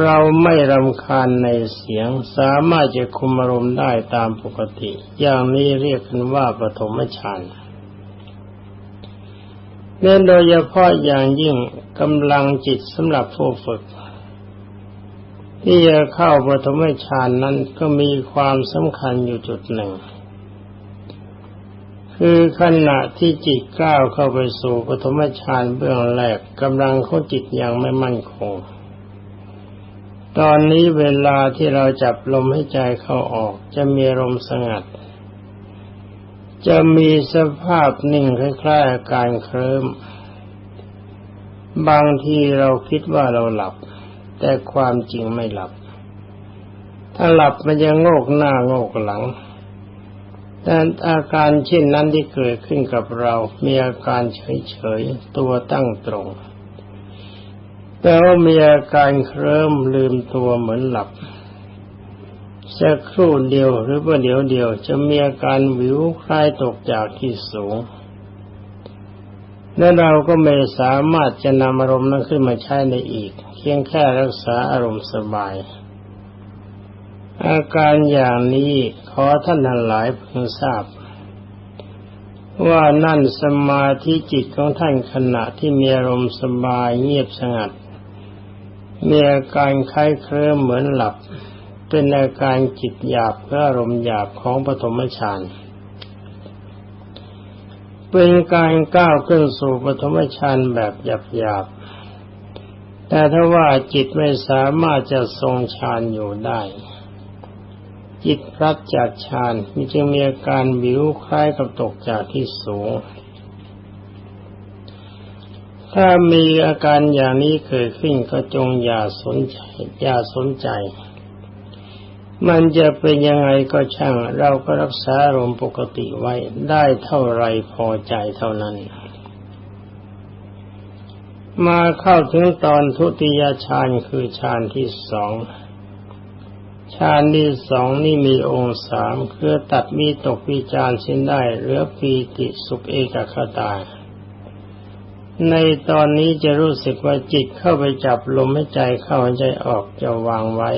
เราไม่รำคาญในเสียงสามารถจะคุมอารมณ์ได้ตามปกติ อย่างนี้เรียกกันว่าปฐมฌานเน้นโดยเฉพาะอย่างยิ่งกำลังจิตสำหรับผู้ฝึก ที่จะเข้าปฐมฌานนั้นก็มีความสำคัญอยู่จุดหนึ่ง คือขณะที่จิตก้าวเข้าไปสู่ปฐมฌานเบื้องแรกกำลังของจิตยังไม่มั่นคง ตอนนี้เวลาที่เราจับลมให้ใจเข้าออก จะมีลมสงัด จะมีสภาพนิ่งคล้ายๆอาการเคลิ้มบางทีเราคิดว่าเราหลับ แต่ความจริงไม่หลับ ถ้าหลับมันจะโงกหน้าโงกหลัง แต่อาการเช่นนั้นที่เกิดขึ้นกับเรา มีอาการเฉยๆ ตัวตั้งตรง แต่ว่ามีอาการเคลิ้มลืมตัวเหมือนหลับสักครู่เดียวหรือว่าเดี๋ยวเดียว จะมีอาการวิวคล้ายตกจากที่สูง และเราก็ไม่สามารถจะนำอารมณ์นั้นขึ้นมาใช้ในอีก เพียงแค่รักษาอารมณ์สบาย อาการอย่างนี้ขอท่านทั้งหลายเพิ่งทราบ ว่านั่นสมาธิจิตของท่านขณะที่มีอารมณ์สบายเงียบสงัด มีอาการคล้ายเคลิ้มเหมือนหลับ เป็นอาการจิตหยาบและอารมณ์หยาบของปฐมฌานเป็นการก้าวขึ้นสู่ปฐมฌานแบบหยาบหยาบแต่ถ้าว่าจิตไม่สามารถจะทรงฌานอยู่ได้ จิตพลัดจากฌานมีจึงมีอาการบิวคล้ายกับตกจากที่สูง ถ้ามีอาการอย่างนี้เกิดขึ้นก็จงอย่าสนใจ อย่าสนใจ มันจะเป็นยังไงก็ช่าง เราก็รักษาอารมณ์ปกติไว้ได้เท่าไรพอใจเท่านั้น มาเข้าถึงตอนทุติยฌานคือฌานที่สองฌานที่สองนี่มีองค์สามคือตัดมีตกวิจารสิ้นได้เหลือปีติสุขเอกคตา ในตอนนี้จะรู้สึกว่าจิตเข้าไปจับลมให้ใจเข้าใจออกจะวางไว้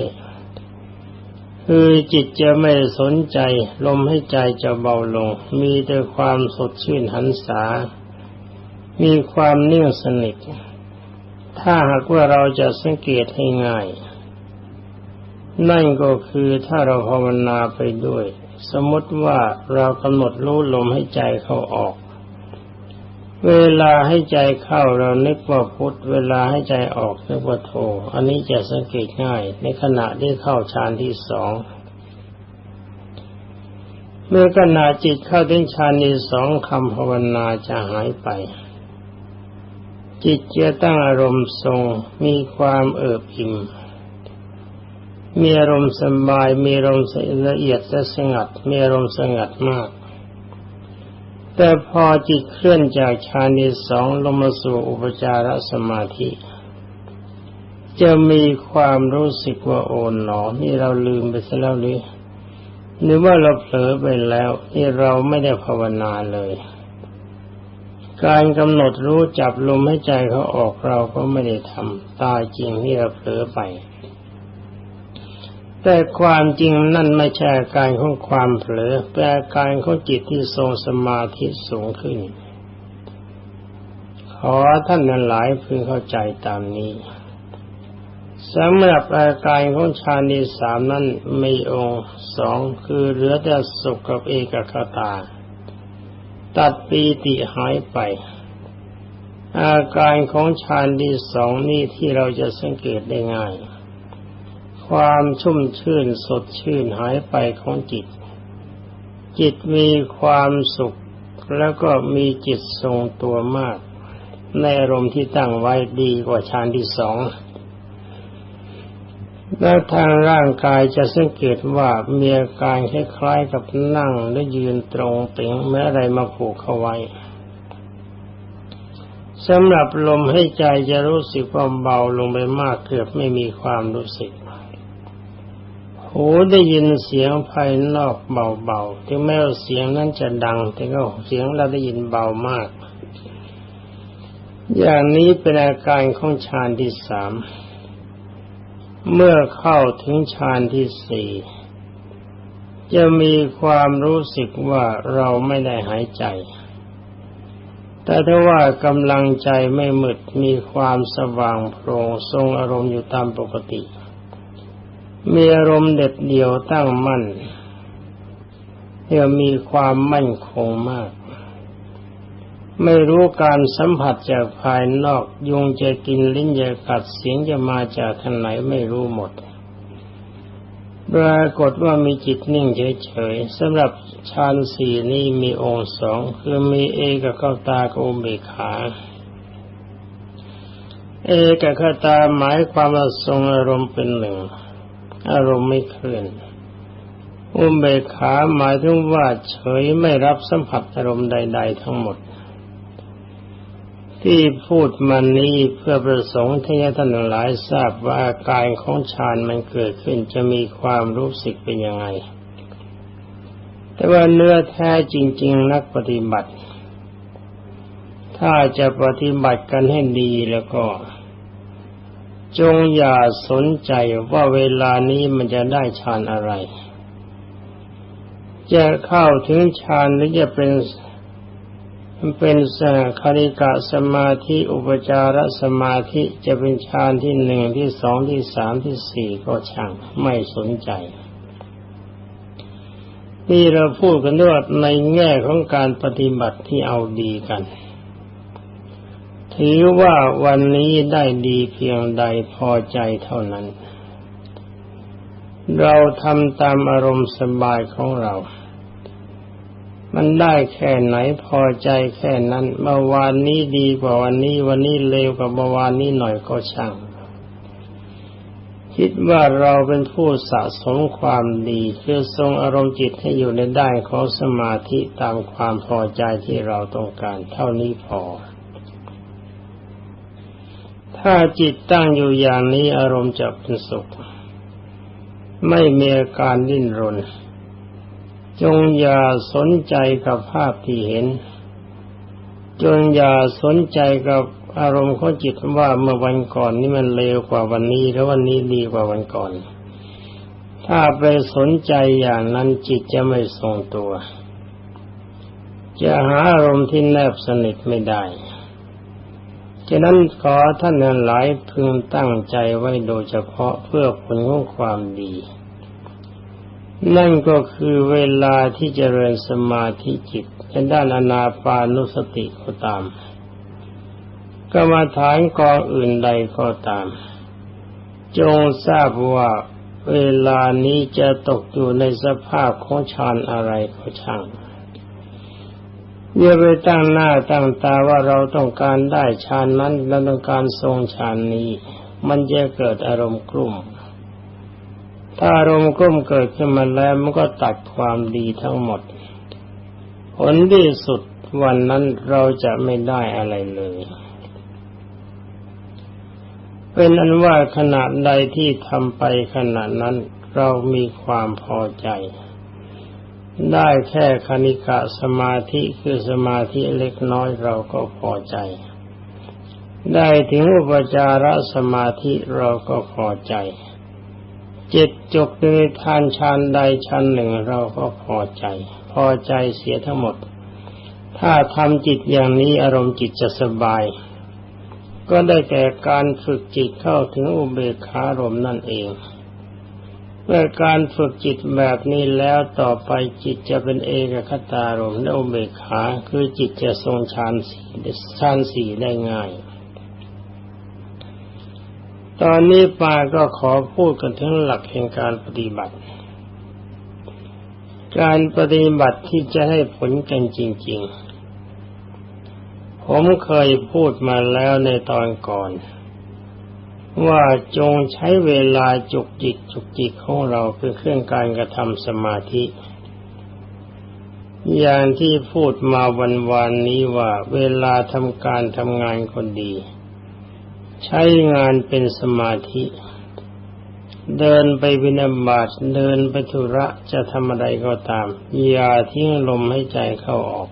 คือจิตจะไม่สนใจ ลมให้ใจจะเบาลง มีแต่ความสดชื่นหันษา มีความเนิ่งสนิท ถ้าหากว่าเราจะสังเกตให้ง่าย นั่นก็คือถ้าเราภาวนาไปด้วย สมมติว่าเรากำหนดรู้ลมให้ใจเข้าออก เวลาให้ใจเข้าเรานึกว่าพุทธเวลาให้ใจออกนึกว่าโทอันนี้จะสังเกตง่าย ในขณะที่เข้าฌานที่สองเมื่อขณะจิตเข้าถึงฌานที่สองคำภาวนาจะหายไป จิตจะตั้งอารมณ์ทรงมีความเอิบอิ่มมีอารมณ์สบายมีอารมณ์ละเอียดและสงัดมีอารมณ์สงัดมาก แต่พอจิตเคลื่อนจากฌานที่สองลงมาสู่อุปจารสมาธิ จะมีความรู้สึกว่าโอนหนอ นี่เราลืมไปซะแล้วหรือหรือว่าเราเผลอไปแล้วนี่เราไม่ได้ภาวนาเลย การกำหนดรู้จับลมให้ใจเขาออกเราก็ไม่ได้ทำตายจริงที่เราเผลอไป แต่ความจริงนั่นไม่ใช่อาการของความเผลอแต่อาการของจิตที่ทรงสมาธิสูงขึ้น ขอท่านนั้นหลายพึงเข้าใจตามนี้สำหรับอาการของฌานที่สามนั้นมีองค์สองคือเหลือแต่สุขกับเอกคตา ตัดปีติหายไป อาการของฌานที่สองนี่ที่เราจะสังเกตได้ง่าย ความชุ่มชื่นสดชื่นหายไปของจิต จิตมีความสุขแล้วก็มีจิตทรงตัวมาก ในอารมณ์ที่ตั้งไว้ดีกว่าฌานที่สองแล้วทางร่างกายจะสังเกตว่ามีอาการคล้ายๆกับนั่งและยืนตรงเป่งแม้อะไรมาผูกเข้าไว้สำหรับลมให้ใจจะรู้สึกคว่าเบาลงไปมากเกือบไม่มีความรู้สึก หูได้ยินเสียงภายนอกเบาๆ ถึงแม้ว่าเสียงนั้นจะดัง แต่ก็เสียงเราได้ยินเบามาก อย่างนี้เป็นอาการของฌานที่สาม เมื่อเข้าถึงฌานที่สี่จะมีความรู้สึกว่าเราไม่ได้หายใจ แต่ถ้าว่ากำลังใจไม่มืดมีความสว่างโปร่งทรงอารมณ์อยู่ตามปกติ มีอารมณ์เด็ดเดี่ยวตั้งมั่นเรียมีความมั่นคงมาก ไม่รู้การสัมผัสจากภายนอก ยุงจะกินลิ้นจะกัดเสียงจะมาจากทางไหนไม่รู้หมดปรากฏว่ามีจิตนิ่งเฉยๆสำหรับฌานสี่นี้มีองค์สองคือมีเอกเข้าตากับอุเบกขาเอกเข้าตาหมายความว่าทรงอารมณ์เป็นหนึ่ง อารมณ์ไม่เคลื่อนอุเบกขาหมายถึงว่าเฉยไม่รับสัมผัสอารมณ์ใด ๆ ทั้งหมด ที่พูดมานี้เพื่อประสงค์ที่ท่านหลายทราบว่าอาการของฌานมันเกิดขึ้นจะมีความรู้สึกเป็นยังไง แต่ว่าเนื้อแท้จริง ๆ นักปฏิบัติ ถ้าจะปฏิบัติกันให้ดีแล้วก็ จงอย่าสนใจว่าเวลานี้มันจะได้ฌานอะไร จะเข้าถึงฌานหรือจะเป็นเป็นสคาริกะสมาธิอุปจารสมาธิจะเป็นฌานที่หนึ่งที่สองที่สามที่สี่ก็ช่างไม่สนใจ นี่เราพูดกันด้วยในแง่ของการปฏิบัติที่เอาดีกัน ถือว่าวันนี้ได้ดีเพียงใดพอใจเท่านั้น เราทำตามอารมณ์สบายของเรา มันได้แค่ไหนพอใจแค่นั้นเมื่อวานนี้ดีกว่าวันนี้วันนี้เลวกว่าเมื่อวานนี้หน่อยก็ช่างคิดว่าเราเป็นผู้สะสมความดีคือทรงอารมณ์จิตให้อยู่ในด้านของสมาธิตามความพอใจที่เราต้องการ เท่านี้พอ ถ้าจิตตั้งอยู่อย่างนี้อารมณ์จะเป็นสุข ไม่มีอาการดิ้นรน จงอย่าสนใจกับภาพที่เห็น จงอย่าสนใจกับอารมณ์ของจิตว่าเมื่อวันก่อนนี่มันเลวกว่าวันนี้แล้ววันนี้ดีกว่าวันก่อน ถ้าไปสนใจอย่างนั้นจิตจะไม่ทรงตัว จะหาอารมณ์ที่แนบสนิทไม่ได้ ฉะนั้นขอท่านหลายพึงตั้งใจไว้โดยเฉพาะเพื่อผลของความดี นั่นก็คือเวลาที่เจริญสมาธิจิตในด้านอนาปานุสติก็ตามกรรมฐานกองอื่นใดก็ตาม จงทราบว่าเวลานี้จะตกอยู่ในสภาพของฌานอะไรก็ช่าง อย่าไปตั้งหน้าตั้งตาว่าเราต้องการได้ฌานนั้นเราต้องการทรงฌานนี้ มันจะเกิดอารมณ์กลุ่ม ถ้าอารมณ์กลุ่มเกิดขึ้นมาแล้วมันก็ตัดความดีทั้งหมด ผลที่สุดวันนั้นเราจะไม่ได้อะไรเลย เป็นอันว่าขณะใดที่ทำไปขณะนั้นเรามีความพอใจ ได้แค่คณิกะสมาธิคือสมาธิเล็กน้อยเราก็พอใจ ได้ถึงอุปจารสมาธิเราก็พอใจจิตจกในทานชานใดชั้นหนึ่งเราก็พอใจ พอใจเสียทั้งหมด ถ้าทำจิตอย่างนี้อารมณ์จิตจะสบาย ก็ได้แก่การฝึกจิตเข้าถึงอุเบกขารมนั่นเอง เมื่อการฝึกจิตแบบนี้แล้วต่อไปจิตจะเป็นเอกคตารมและอุเบกขาคือจิตจะทรงฌานสี่ฌานสี่ได้ง่าย ตอนนี้ปาก็ขอพูดกันถึงหลักแห่งการปฏิบัติ การปฏิบัติที่จะให้ผลกันจริง ๆ ผมเคยพูดมาแล้วในตอนก่อน ว่าจงใช้เวลาจุกจิกจุกจิกของเราคือเครื่องการกระทำสมาธิ อย่างที่พูดมาวันวานนี้ว่าเวลาทำการทำงานคนดี ใช้งานเป็นสมาธิ เดินไปวินาบาตเดินไปธุระจะทำอะไรก็ตาม อย่าทิ้งลมให้ใจเข้าออก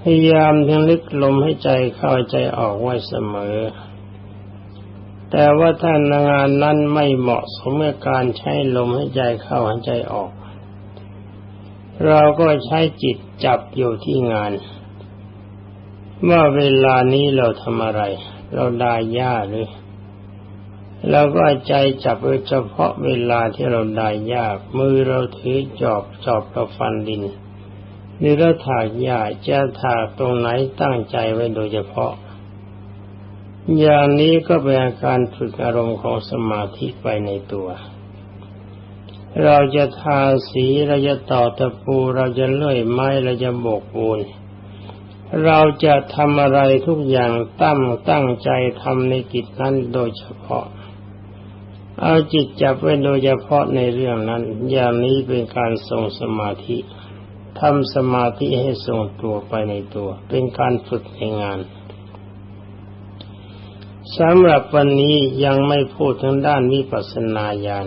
พยายามทิ้งลึกลมให้ใจเข้าใจออกไว้เสมอ แต่ว่าถ้างานนั้นไม่เหมาะสมกับการใช้ลมให้ใจเข้าหายใจออก เราก็ใช้จิตจับอยู่ที่งาน ว่าเวลานี้เราทำอะไร เราได้ยาหรือเราก็ใจจับเฉพาะเวลาที่เราได้ยามือเราถือจอบจอบกับฟันดินนี่เราถากหญ้าจะถากตรงไหนตั้งใจไว้โดยเฉพาะ อย่างนี้ก็เป็นอาการฝึกอารมณ์ของสมาธิไปในตัว เราจะทาสีเราจะต่อตะปูเราจะเลื่อยไม้เราจะโบกปูน เราจะทำอะไรทุกอย่างตั้งตั้งใจทำในกิจนั้นโดยเฉพาะ เอาจิตจับไว้โดยเฉพาะในเรื่องนั้น อย่างนี้เป็นการทรงสมาธิทำสมาธิให้ทรงตัวไปในตัว เป็นการฝึกในงาน สำหรับวันนี้ยังไม่พูดทางด้านวิปัสสนาญาณ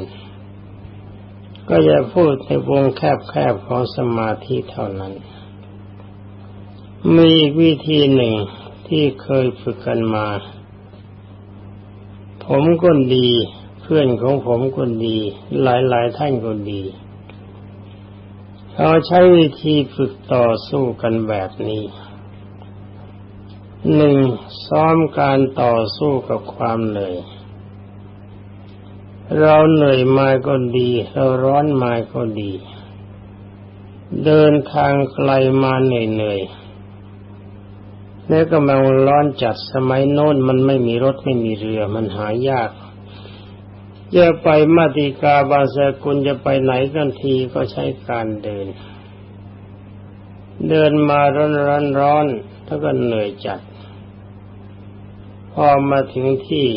ก็จะพูดในวงแคบๆของสมาธิเท่านั้น มีวิธีหนึ่งที่เคยฝึกกันมา ผมก็ดี เพื่อนของผมก็ดี หลายๆท่านก็ดี เขาใช้วิธีฝึกต่อสู้กันแบบนี้ หนึ่งซ้อมการต่อสู้กับความเหนื่อย เราเหนื่อยมาก็ดี เราร้อนมาก็ดี เดินทางไกลมาเหนื่อยๆแล้วกำลังร้อนจัดสมัยโน้นมันไม่มีรถไม่มีเรือมันหายากจะไปมาติกาบาสกุลจะไปไหนกันทีก็ใช้การเดิน เดินมาร้อนร้อนร้อนแล้วก็เหนื่อยจัด พอมาถึงที่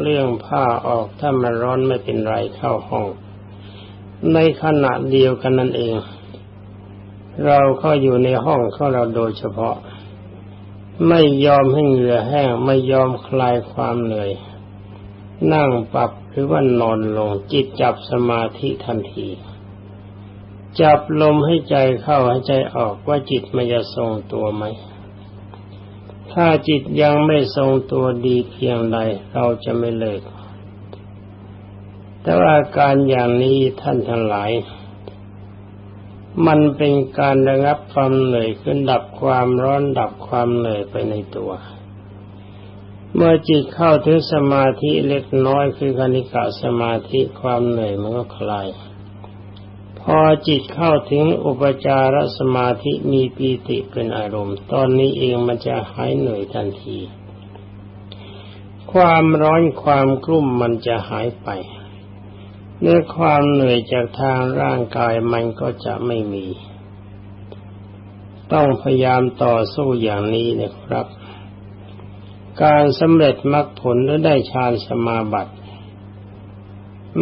เรื่องผ้าออกถ้ามันร้อนไม่เป็นไรเข้าห้อง ในขณะเดียวกันนั่นเอง เราเข้าอยู่ในห้องของเราโดยเฉพาะ ไม่ยอมให้เหงื่อแห้งไม่ยอมคลายความเหนื่อย นั่งปรับหรือว่านอนลงจิตจับสมาธิทันที จับลมให้ใจเข้าให้ใจออกว่าจิตมันจะทรงตัวไหม ถ้าจิตยังไม่ทรงตัวดีเพียงใดเราจะไม่เลิก แต่ว่าการอย่างนี้ท่านทั้งหลาย มันเป็นการระงับความเหนื่อยขึ้นดับความร้อนดับความเหนื่อยไปในตัว เมื่อจิตเข้าถึงสมาธิเล็กน้อยคือกนิกะสมาธิความเหนื่อยมันก็คลาย พอจิตเข้าถึงอุปจารสมาธิมีปีติเป็นอารมณ์ ตอนนี้เองมันจะหายเหนื่อยทันที ความร้อนความกลุ่มมันจะหายไปเนื้อความเหนื่อยจากทางร่างกายมันก็จะไม่มี ต้องพยายามต่อสู้อย่างนี้นะครับ การสำเร็จมรรคผลหรือได้ฌานสมาบัติ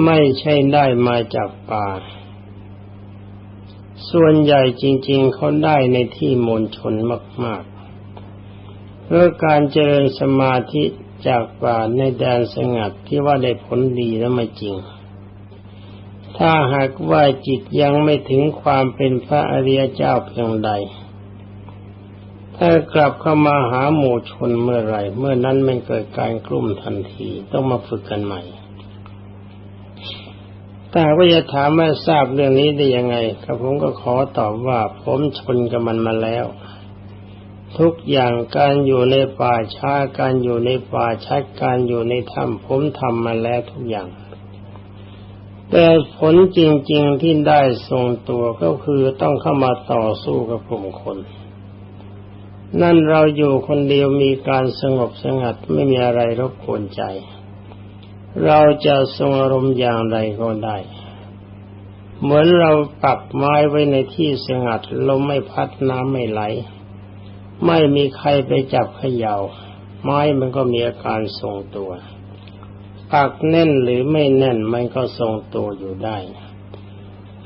ไม่ใช่ได้มาจากป่า ส่วนใหญ่จริง ๆเขาได้ในที่มณฑลมาก ๆ เพื่อการเจริญสมาธิจากป่าในแดนสงัดที่ว่าได้ผลดีแล้วไม่จริง ถ้าหากว่าจิตยังไม่ถึงความเป็นพระอริยเจ้าเพียงใด ถ้ากลับเข้ามาหาหมู่ชนเมื่อไรเมื่อนั้นมันเกิดการกลุ่มทันทีต้องมาฝึกกันใหม่ แต่ว่าจะถามว่าทราบเรื่องนี้ได้ยังไงครับผมก็ขอตอบว่าผมชนกับมันมาแล้ว ทุกอย่างการอยู่ในป่าช้าการอยู่ในป่าชัดการอยู่ในถ้ำผมทำมาแล้วทุกอย่าง แต่ผลจริง ๆที่ได้ทรงตัวก็คือต้องเข้ามาต่อสู้กับกลุ่มคน นั่นเราอยู่คนเดียวมีการสงบสงัดไม่มีอะไรรบกวนใจ เราจะทรงอารมณ์อย่างไรก็ได้ เหมือนเราปรับไม้ไว้ในที่สงัดลมไม่พัดน้ำไม่ไหล ไม่มีใครไปจับเขยา่า ไม้มันก็มีอาการทรงตัว ปักแน่นหรือไม่แน่นมันก็ทรงตัวอยู่ได้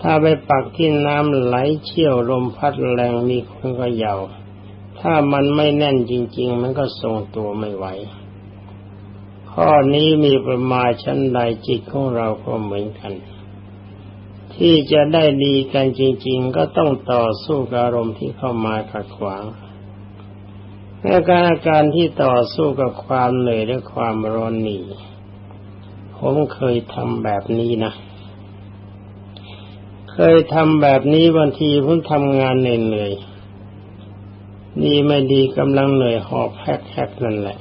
ถ้าไปปักที่น้ำไหลเชี่ยวลมพัดแรงมีคนก็ยาถ้ามันไม่แน่นจริง ๆ มันก็ทรงตัวไม่ไหว ข้อนี้มีประมาณชั้นใดจิตของเราก็เหมือนกัน ที่จะได้ดีกันจริง ๆ ก็ต้องต่อสู้กับอารมณ์ที่เข้ามาขัดขวางอาการอาการที่ต่อสู้กับความเหนื่อยและความร้อนนี่ผมเคยทำแบบนี้นะ เคยทำแบบนี้บางทีผมทำงานเหนื่อยๆนี่ไม่ดีกำลังเหนื่อยหอบแฮกๆนั่นแหละ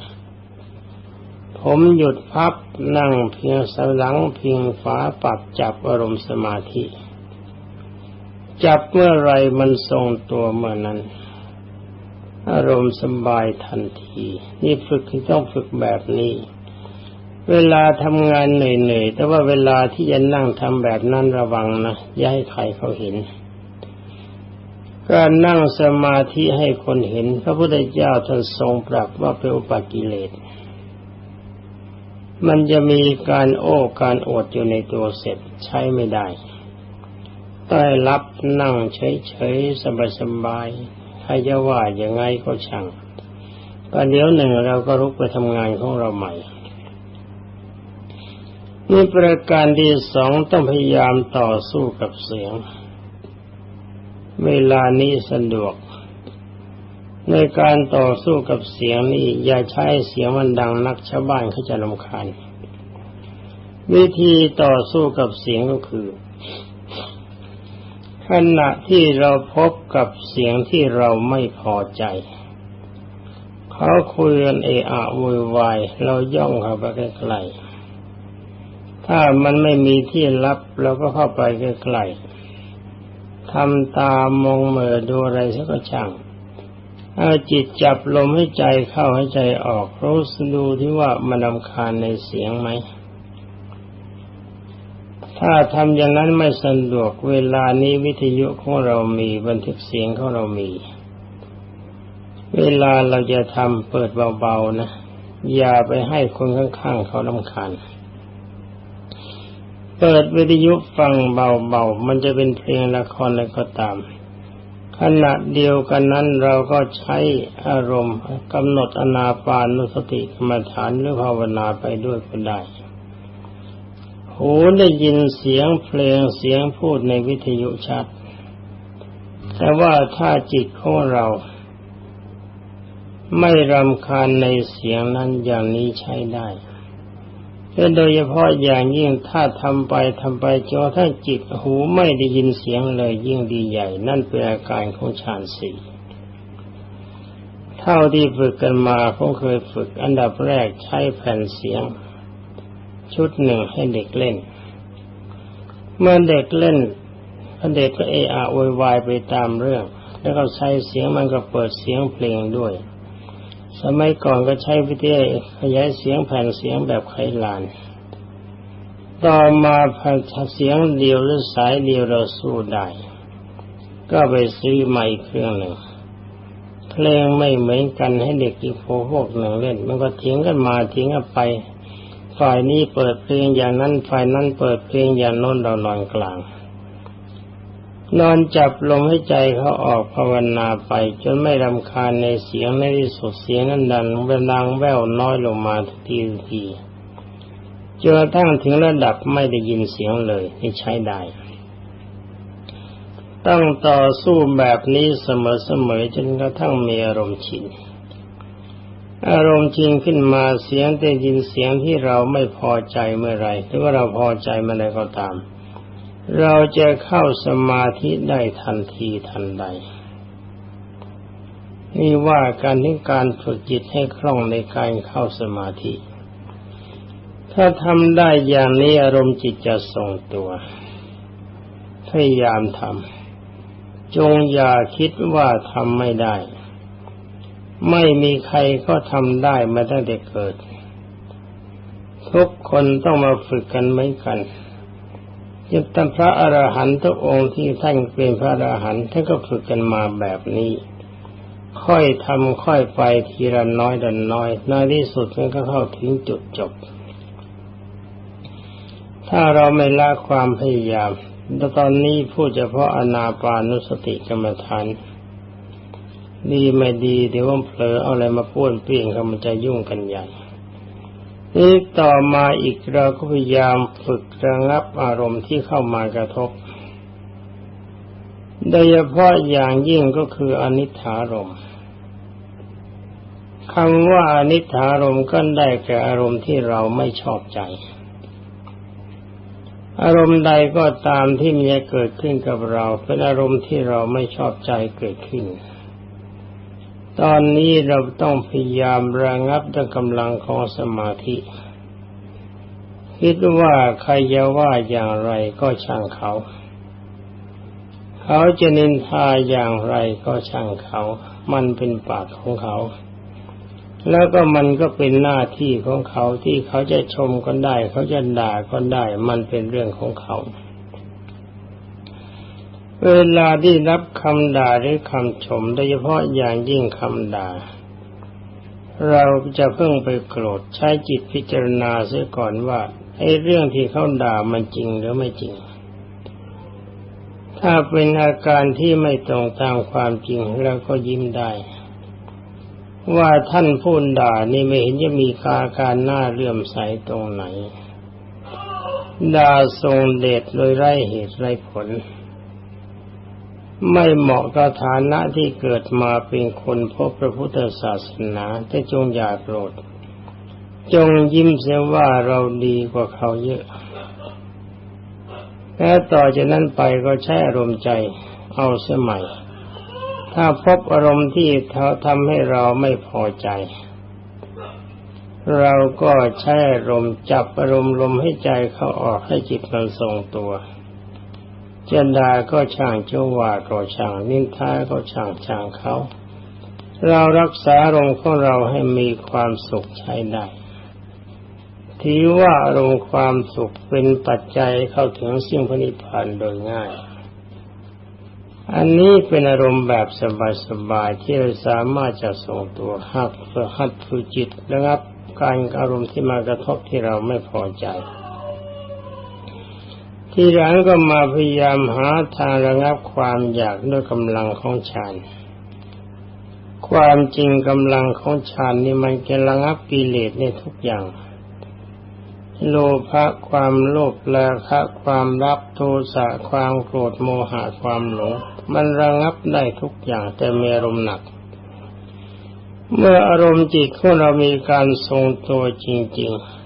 ผมหยุดพับนั่งเพียงสลังพิงฝาปัดจับอารมณ์สมาธิ จับเมื่อไรมันทรงตัวเมื่อนั้น อารมณ์สบายทันที นี่ฝึกที่ต้องฝึกแบบนี้ เวลาทำงานเหนื่อยๆแต่ว่าเวลาที่จะนั่งทำแบบนั้นระวังนะอย่าให้ใครเขาเห็นการนั่งสมาธิให้คนเห็น พระพุทธเจ้าท่านทรงปรับว่าเป็นอุปกิเลส มันจะมีการโอ้การอดอยู่ในตัวเสร็จใช้ไม่ได้ต้รับนั่งเฉยๆสบายๆใครจะว่ายังไงก็ช่างประเดี๋ยวหนึ่งเราก็รุกไปทำงานของเราใหม่นี่ประการที่สองต้องพยายามต่อสู้กับเสียง เวลานี้สะดวก ในการต่อสู้กับเสียงนี่อย่าใช้เสียงมันดังนักชาวบ้านเขาจะลำคาญวิธีต่อสู้กับเสียงก็คือ ขณะที่เราพบกับเสียงที่เราไม่พอใจ เขาคุยกันเอะอะวุ่นวายเราย่องเข้าไปใกล้ๆถ้ามันไม่มีที่รับเราก็เข้าไปใกล้ๆทำตามองเมื่อดูอะไรสักช่าง เอาจิตจับลมให้ใจเข้าให้ใจออกรู้สดูที่ว่ามันรำคาญในเสียงไหม ถ้าทำอย่างนั้นไม่สะดวกเวลานี้วิทยุของเรามีบันทึกเสียงของเรามี เวลาเราจะทำเปิดเบาๆนะ อย่าไปให้คนข้างๆเขาลำคาญเปิดวิทยุฟังเบาๆ มันจะเป็นเพลงละครอะไรก็ตาม ขณะเดียวกันนั้นเราก็ใช้อารมณ์กำหนดอนาปานุสติกรรมฐานหรือภาวนาไปด้วยก็ได้ หูได้ยินเสียงเพลงเสียงพูดในวิทยุชัด แต่ว่าถ้าจิตของเรา ไม่รำคาญในเสียงนั้นอย่างนี้ใช้ได้ และโดยเฉพาะอย่างยิ่งถ้าทำไปทำไปจนถ้าจิตหูไม่ได้ยินเสียงเลยยิ่งดีใหญ่ นั่นเป็นอาการของฌานสี่เท่าที่ฝึกกันมาคงเคยฝึกอันดับแรกใช้แผ่นเสียง ชุดหนึ่งให้เด็กเล่น เมื่อเด็กเล่นเด็กก็เอะอะโวยวายไปตามเรื่อง แล้วก็ใช้เสียงมันก็เปิดเสียงเพลงด้วย สมัยก่อนก็ใช้วิทยุขยายเสียงแผ่นเสียงแบบไขลาน ต่อมาแผ่นเสียงเดียวหรือสายเดียวเราสู้ได้ ก็ไปซื้อใหม่เครื่องหนึ่งเพลงไม่เหมือนกันให้เด็กอีกพวกหนึ่งเล่น มันก็เถียงกันมาเถียงกันไป ฝ่ายนี้เปิดเพลงอย่างนั้นฝ่ายนั้นเปิดเพลงอย่างโน้นเรานอนกลาง นอนจับลมให้ใจเขาออกภาวนาไป จนไม่รำคาญในเสียงในที่สุดเสียงนั้นดันเวลังแววน้อยลงมาทุกทีทุกทีจนกระทั่งถึงระดับไม่ได้ยินเสียงเลยนี่ใช้ได้ ต้องต่อสู้แบบนี้เสมอๆจนกระทั่งมีอารมณ์ชินอารมณ์ชินขึ้นมาเสียงได้ยินเสียงที่เราไม่พอใจเมื่อไรหรือว่าเราพอใจเมื่อไรก็ตาม เราจะเข้าสมาธิได้ทันทีทันใด นี่ว่าการที่การฝึกจิตให้คล่องในการเข้าสมาธิ ถ้าทำได้อย่างนี้อารมณ์จิตจะทรงตัวพยายามทำจงอย่าคิดว่าทำไม่ได้ ไม่มีใครก็ทำได้มาตั้งแต่เกิด ทุกคนต้องมาฝึกกันเหมือนกัน ยึดตั้งพระอรหันต์ทุกองค์ที่ท่านเป็นพระอรหันต์ท่านก็ฝึกกันมาแบบนี้ ค่อยทำค่อยไปทีละน้อยดันน้อยในที่สุดมันก็เข้าถึงจุดจบ ถ้าเราไม่ละความพยายามตอนนี้พูดเฉพาะอนาปานุสติกรรมฐานดีไม่ดีเดี๋ยวว่าเผลอเอาอะไรมาป้วนเปลี่ยนเขามันจะยุ่งกันใหญ่ นี้ต่อมาอีกเราก็พยายามฝึกระงับอารมณ์ที่เข้ามากระทบ โดยเฉพาะอย่างยิ่งก็คืออนิถารมคำว่าอนิถารมณ์ก็ได้แก่อารมณ์ที่เราไม่ชอบใจ อารมณ์ใดก็ตามที่มีเกิดขึ้นกับเรา เป็นอารมณ์ที่เราไม่ชอบใจเกิดขึ้น ตอนนี้เราต้องพยายามระงับด้วยกำลังของสมาธิ คิดว่าใครจะว่าอย่างไรก็ช่างเขา เขาจะนินทาอย่างไรก็ช่างเขา มันเป็นปากของเขา แล้วก็มันก็เป็นหน้าที่ของเขาที่เขาจะชมก็ได้ เขาจะด่าก็ได้ มันเป็นเรื่องของเขา เวลาที่รับคำด่าหรือคำชมโดยเฉพาะอย่างยิ่งคำด่า เราจะเพิ่งไปโกรธใช้จิตพิจารณาเสียก่อนว่าไอ้เรื่องที่เขาด่ามันจริงหรือไม่จริง ถ้าเป็นอาการที่ไม่ตรงตามความจริงเราก็ยิ้มได้ ว่าท่านพูดด่านี่ไม่เห็นจะมีคาการหน้าเลื่อมใสตรงไหน ด่าทรงเดชโดยไร้เหตุไร้ผล ไม่เหมาะกับฐานะที่เกิดมาเป็นคนพบพระพุทธศาสนาแต่จงอย่าโกรธ จงยิ้มเสียว่าเราดีกว่าเขาเยอะ และต่อจากนั้นไปก็ใช้อารมณ์ใจเอาเสมัยถ้าพบอารมณ์ที่เขาทำให้เราไม่พอใจ เราก็ใช้อารมณ์จับอารมณ์ลมให้ใจเขาออกให้จิตมันทรงตัว จนดาก็ช่างเจ้าว่าก็ช่างนินทาก็ช่างช่างเขา เรารักษาอารมณ์ของเราให้มีความสุขใช้ได้ถือว่าอารมณ์ความสุขเป็นปัจจัยเข้าถึงสิ่งพนิพพานโดยง่าย อันนี้เป็นอารมณ์แบบสบายๆที่เราสามารถจะส่งตัวหักเพื่อหัดฝึกจิตนะครับ การอารมณ์ที่มากระทบที่เราไม่พอใจ ที่หลังก็มาพยายามหาทางระงับความอยากด้วยกำลังของฌานความจริงกำลังของฌานนี่มันจะระงับกิเลสในทุกอย่าง โลภะความโลภราคะความรับโทสะความโกรธโมหะความหลง มันระงับได้ทุกอย่างแต่มีอารมณ์หนัก เมื่ออารมณ์จิตของเรามีการทรงตัวจริง ๆ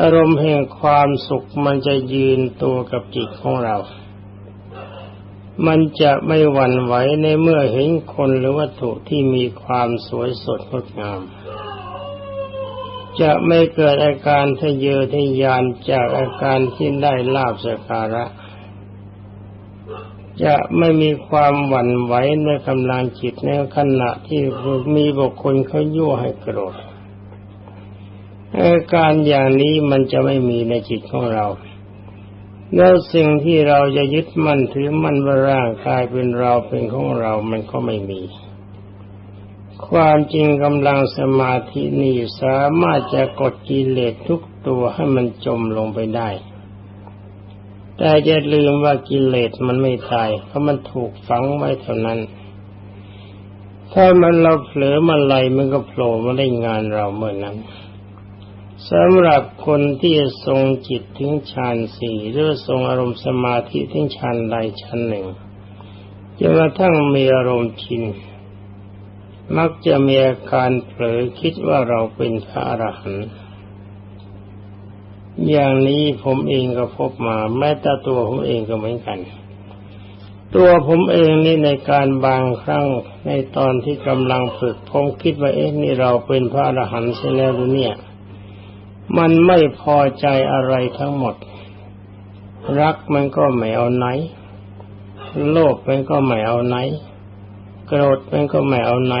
อารมณ์แห่งความสุขมันจะยืนตัวกับจิตของเรา มันจะไม่หวั่นไหวในเมื่อเห็นคนหรือวัตถุที่มีความสวยสดงดงาม จะไม่เกิดอาการทะเยอทะยานจากอาการที่ได้ลาบสการะ จะไม่มีความหวั่นไหวในกำลังจิตในขณะที่มีบุคคลเขายั่วให้โกรธ อาการอย่างนี้มันจะไม่มีในจิตของเรา แล้วสิ่งที่เราจะยึดมั่นถือมั่นว่าร่างกายเป็นเราเป็นของเรา มันก็ไม่มี ความจริงกำลังสมาธินี่สามารถจะกดกิเลสทุกตัวให้มันจมลงไปได้ แต่จะลืมว่ากิเลสมันไม่ตายเพราะมันถูกฝังไว้เท่านั้น ถ้ามันเราเผลอมาไหลมันก็โผล่มาได้งานเราเมื่อนั้น สำหรับคนที่ทรงจิตถึงฌานสี่หรือทรงอารมณ์สมาธิถึงฌานใดชั้นหนึ่งจนกระทั่งมีอารมณ์ชิน มักจะมีอาการเผลอคิดว่าเราเป็นพระอรหันต์อย่างนี้ผมเองก็พบมา แม้แต่ตัวผมเองก็เหมือนกัน ตัวผมเองนี่ในการบางครั้งในตอนที่กำลังฝึกผมคิดว่าเอ๊ะนี่เราเป็นพระอรหันต์เสียแล้วหรือเนี่ย มันไม่พอใจอะไรทั้งหมด รักมันก็ไม่เอาไหน โลภมันก็ไม่เอาไหน โกรธมันก็ไม่เอาไหน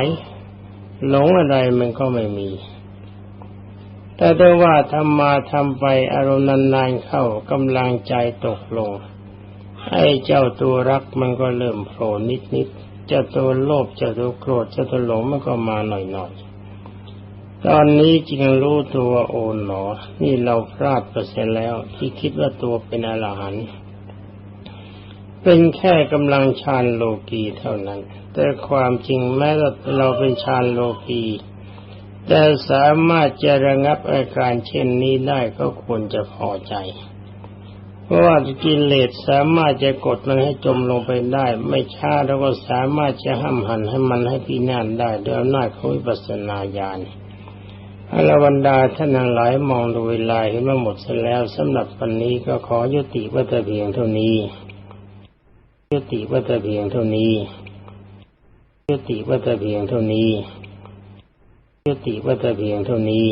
หลงอะไรมันก็ไม่มี แต่ได้ว่าทำมาทำไปอารมณ์นานๆเข้ากำลังใจตกลง ไอ้เจ้าตัวรักมันก็เริ่มโผล่นิดๆเจ้าตัวโลภเจ้าตัวโกรธเจ้าตัวหลงมันก็มาหน่อยๆ ตอนนี้จึงรู้ตัวโอ๋หนอ นี่เราพลาดไปเสียแล้ว ที่คิดว่าตัวเป็นอรหันต์เป็นแค่กำลังฌานโลกีเท่านั้น แต่ความจริงแม้เราเป็นฌานโลกีแต่สามารถจะระงับอาการเช่นนี้ได้ก็ควรจะพอใจ เพราะว่ากิเลสสามารถจะกดมันให้จมลงไปได้ ไม่ช้าเราก็สามารถจะห้ามหันให้มันให้พินาศได้ด้วยอำนาจของวิปัสสนาญาณ อรวันดาท่านทั้งหลายมองดูเวลาเห็นว่าหมดเสียแล้วสำหรับวันนี้ก็ขอยุติวัตเพียงเท่านี้ ยุติวัตเพียงเท่านี้ ยุติวัตเพียงเท่านี้ ยุติวัตเพียงเท่านี้